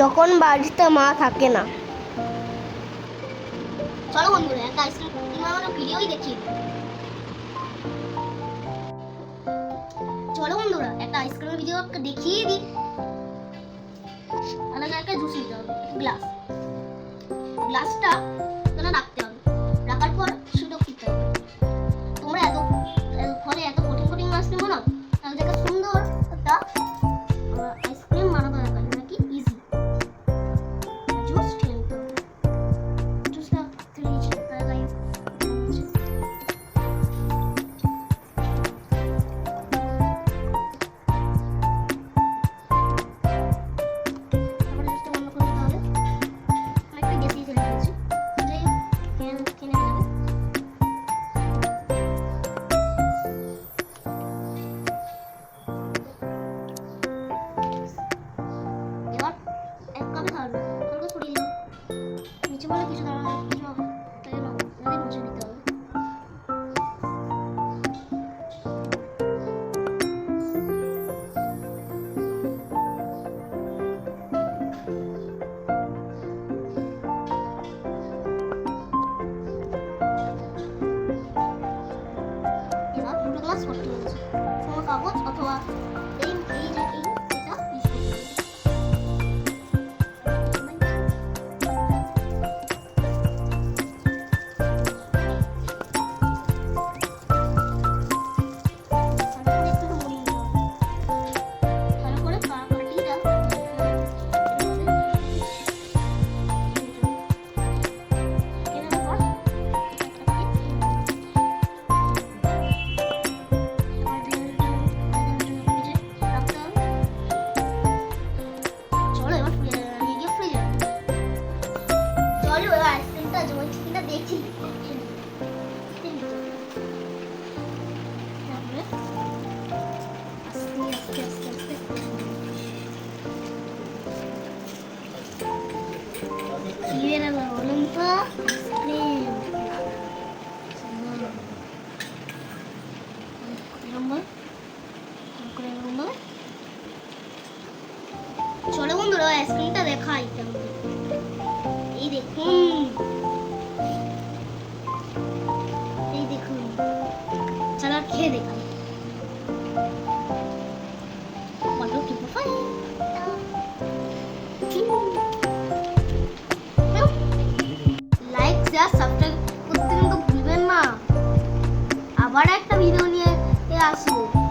যখন বাড়িতে মা থাকে না। চলো বন্ধুরা, একটা আইসক্রিম তোমার আমরা ভিডিওই দেখি। চলো বন্ধুরা, একটা আইসক্রিমের ভিডিও দেখিয়ে দিই। তাহলে একটা জুস নিতে হবে গ্লাস গ্লাসটা নিচে বলে কিছু দাঁড়ানো কিছু তাই আমাদের মুছে দিতে হবে কাগজ অথবা তো আইসক্রিম এরকম করে এরকম ভাবে। চলো বন্ধুরা আইসক্রিমটা দেখাই কেমন এই দেখুন এই দেখুন চলো খেয়ে পাই লাইক শেয়ার সাবস্ক্রাইব করতে কিন্তু ভুলবেন না। আবার একটা ভিডিও নিয়ে আসব।